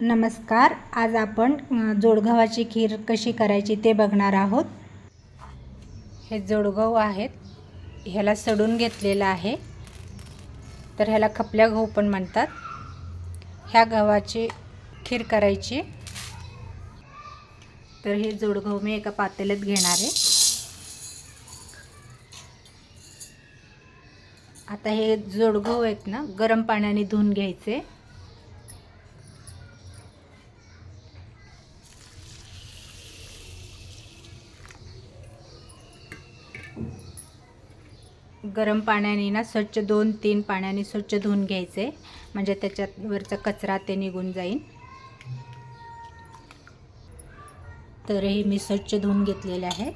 नमस्कार. आज आपण जोडगव्हाची खीर कशी करायची ते बघणार आहोत. हे जोडगहू आहेत. ह्याला सडून घेतलेलं आहे. तर ह्याला खपल्या गहू पण म्हणतात. ह्या गव्हाची खीर करायची. तर हे जोडगहू मी एका पातेल्यात घेणार आहे. आता हे जोडगहू आहेत ना गरम पाण्याने धुवून घ्यायचे. गरम पाण्याने ना स्वच्छ दोन तीन पाण्याने स्वच्छ धुवून घ्यायचे. म्हणजे त्याच्यात वरचा कचरा ते निघून जाईल तर हे मी स्वच्छ धुवून घेतलेले आहे.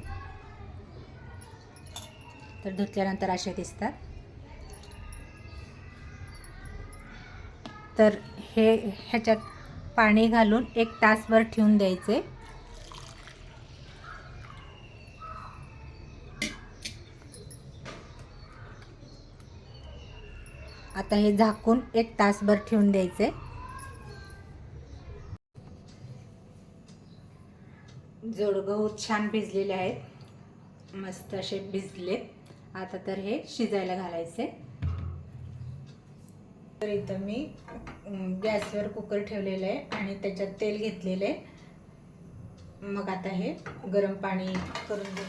तर धुतल्यानंतर असे दिसतात. तर हे ह्याच्यात पाणी घालून एक तासभर ठेवून द्यायचे. आता हे झाकून एक तासभर ठेवून द्यायचे. जोडगहू छान भिजलेले आहेत. मस्त असे भिजलेत आता तर हे शिजायला घालायचे. तर इथं मी गॅसवर कुकर ठेवलेलं आहे आणि त्याच्यात तेल घेतलेलं आहे. मग आता हे गरम पाणी करून घेऊ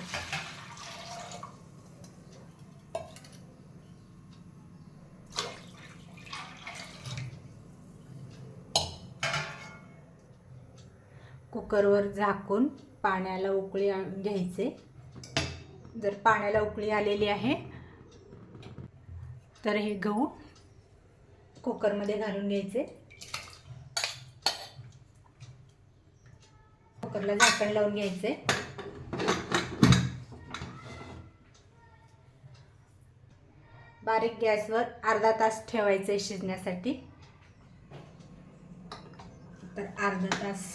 कुकरवर झाकून पाण्याला उकळी घ्यायचे. जर पाण्याला उकळी आलेली आहे तर हे गहू कुकरमध्ये घालून घ्यायचे. कुकरला झाकण लावून घ्यायचे. बारीक गॅसवर अर्धा तास ठेवायचे शिजण्यासाठी. तर अर्धा तास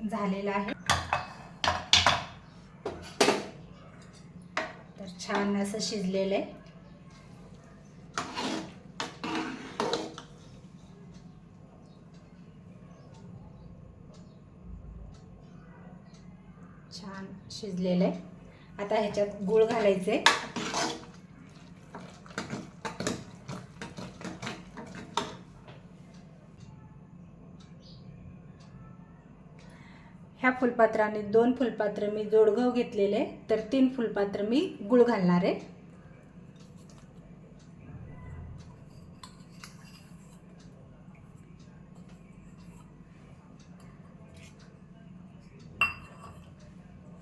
झालेला आहे. तर छान असं शिजलेलं आहे. छान शिजलेलं आहे. आता ह्याच्यात गूळ घालायचे ह्या फुलपात्राने दोन फुलपात्र मी जोडगव घेतलेले तर तीन फुलपात्र मी गुळ घालणार आहे.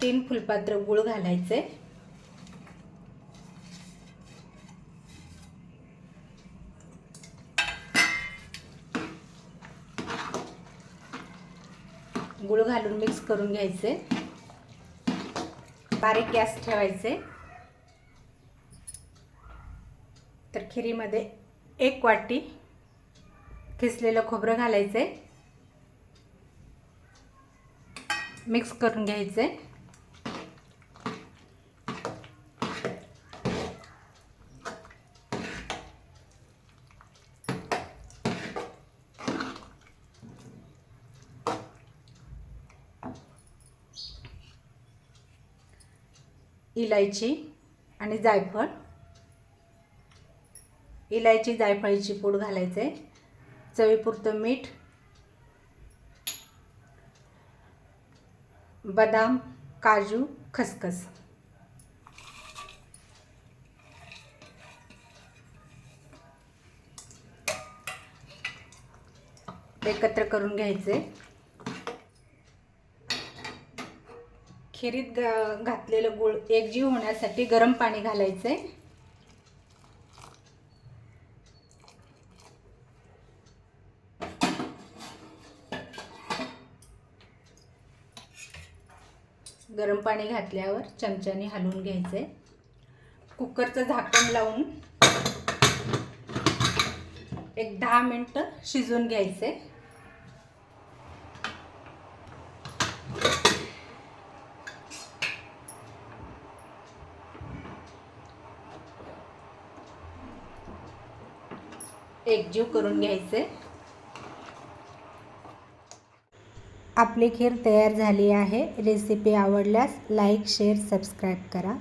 तीन फुलपात्र गुळ घालायचे. गुळ घालून मिक्स करून घ्यायचे. बारीक गॅस ठेवायचे. तर खिरीमध्ये एक वाटी खिसलेलं खोबरं घालायचे. मिक्स करून घ्यायचे. इलायची आणि जायफळ. इलायची जायफळीची पूड घालायचे. चवीपुरतं मीठ. बदाम काजू खसखस. एकत्र करून घ्यायचे. खिरीत ग- घातलेलं गुळ एकजीव होण्यासाठी गरम पाणी घालायचे गरम पाणी घातल्यावर चमच्याने हलवून घ्यायचे कुकरचं झाकण लावून एक दहा मिनटं शिजवून घ्यायचे एकजीव करून घ्यायचे. आपली खीर तयार झाली आहे. रेसिपी आवडल्यास लाईक शेअर सबस्क्राईब करा.